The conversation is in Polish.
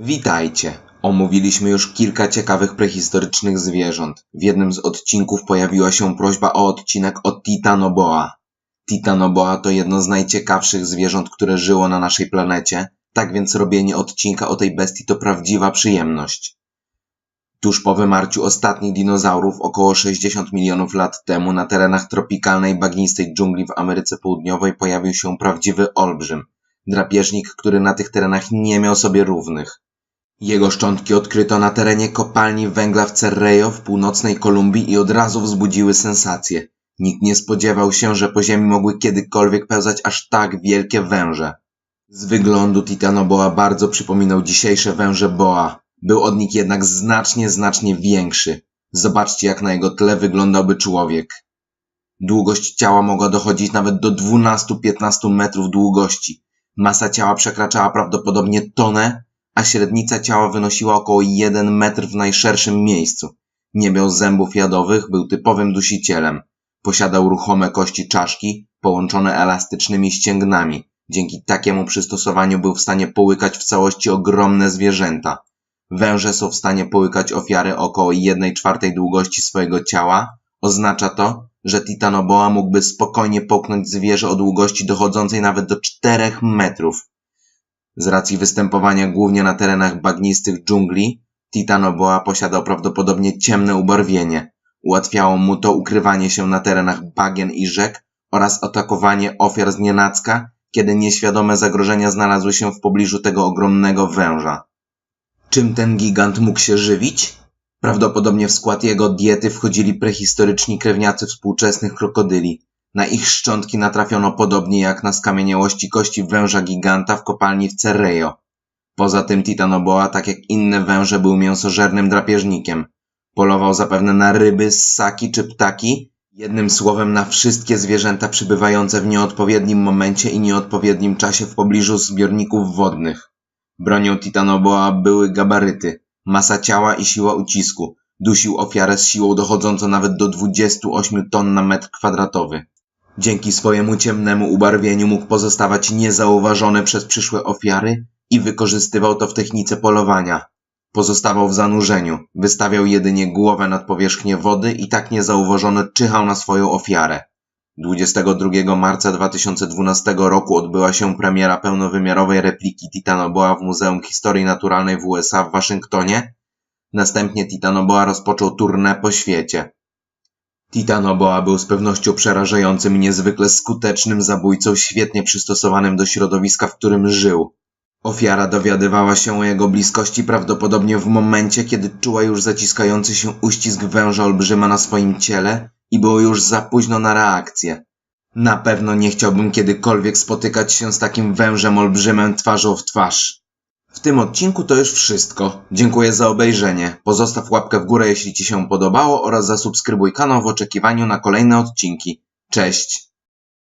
Witajcie! Omówiliśmy już kilka ciekawych prehistorycznych zwierząt. W jednym z odcinków pojawiła się prośba o odcinek o Titanoboa. Titanoboa to jedno z najciekawszych zwierząt, które żyło na naszej planecie, tak więc robienie odcinka o tej bestii to prawdziwa przyjemność. Tuż po wymarciu ostatnich dinozaurów około 60 milionów lat temu na terenach tropikalnej bagnistej dżungli w Ameryce Południowej pojawił się prawdziwy olbrzym, drapieżnik, który na tych terenach nie miał sobie równych. Jego szczątki odkryto na terenie kopalni węgla w Cerrejo w północnej Kolumbii i od razu wzbudziły sensację. Nikt nie spodziewał się, że po ziemi mogły kiedykolwiek pełzać aż tak wielkie węże. Z wyglądu Titanoboa bardzo przypominał dzisiejsze węże boa. Był od nich jednak znacznie, znacznie większy. Zobaczcie, jak na jego tle wyglądałby człowiek. Długość ciała mogła dochodzić nawet do 12-15 metrów długości. Masa ciała przekraczała prawdopodobnie tonę, a średnica ciała wynosiła około 1 metr w najszerszym miejscu. Nie miał zębów jadowych, był typowym dusicielem. Posiadał ruchome kości czaszki, połączone elastycznymi ścięgnami. Dzięki takiemu przystosowaniu był w stanie połykać w całości ogromne zwierzęta. Węże są w stanie połykać ofiary około 1 czwartej długości swojego ciała. Oznacza to, że Titanoboa mógłby spokojnie połknąć zwierzę o długości dochodzącej nawet do 4 metrów. Z racji występowania głównie na terenach bagnistych dżungli, Titanoboa posiadał prawdopodobnie ciemne ubarwienie. Ułatwiało mu to ukrywanie się na terenach bagien i rzek oraz atakowanie ofiar z nienacka, kiedy nieświadome zagrożenia znalazły się w pobliżu tego ogromnego węża. Czym ten gigant mógł się żywić? Prawdopodobnie w skład jego diety wchodzili prehistoryczni krewniacy współczesnych krokodyli. Na ich szczątki natrafiono podobnie jak na skamieniałości kości węża giganta w kopalni w Cerrejo. Poza tym Titanoboa, tak jak inne węże, był mięsożernym drapieżnikiem. Polował zapewne na ryby, ssaki czy ptaki, jednym słowem na wszystkie zwierzęta przybywające w nieodpowiednim momencie i nieodpowiednim czasie w pobliżu zbiorników wodnych. Bronią Titanoboa były gabaryty, masa ciała i siła ucisku. Dusił ofiarę z siłą dochodzącą nawet do 28 ton na metr kwadratowy. Dzięki swojemu ciemnemu ubarwieniu mógł pozostawać niezauważony przez przyszłe ofiary i wykorzystywał to w technice polowania. Pozostawał w zanurzeniu, wystawiał jedynie głowę nad powierzchnię wody i tak niezauważony czyhał na swoją ofiarę. 22 marca 2012 roku odbyła się premiera pełnowymiarowej repliki Titanoboa w Muzeum Historii Naturalnej w USA w Waszyngtonie. Następnie Titanoboa rozpoczął tournée po świecie. Titanoboa był z pewnością przerażającym i niezwykle skutecznym zabójcą, świetnie przystosowanym do środowiska, w którym żył. Ofiara dowiadywała się o jego bliskości prawdopodobnie w momencie, kiedy czuła już zaciskający się uścisk węża olbrzyma na swoim ciele i było już za późno na reakcję. Na pewno nie chciałbym kiedykolwiek spotykać się z takim wężem olbrzymem twarzą w twarz. W tym odcinku to już wszystko. Dziękuję za obejrzenie. Pozostaw łapkę w górę, jeśli Ci się podobało oraz zasubskrybuj kanał w oczekiwaniu na kolejne odcinki. Cześć!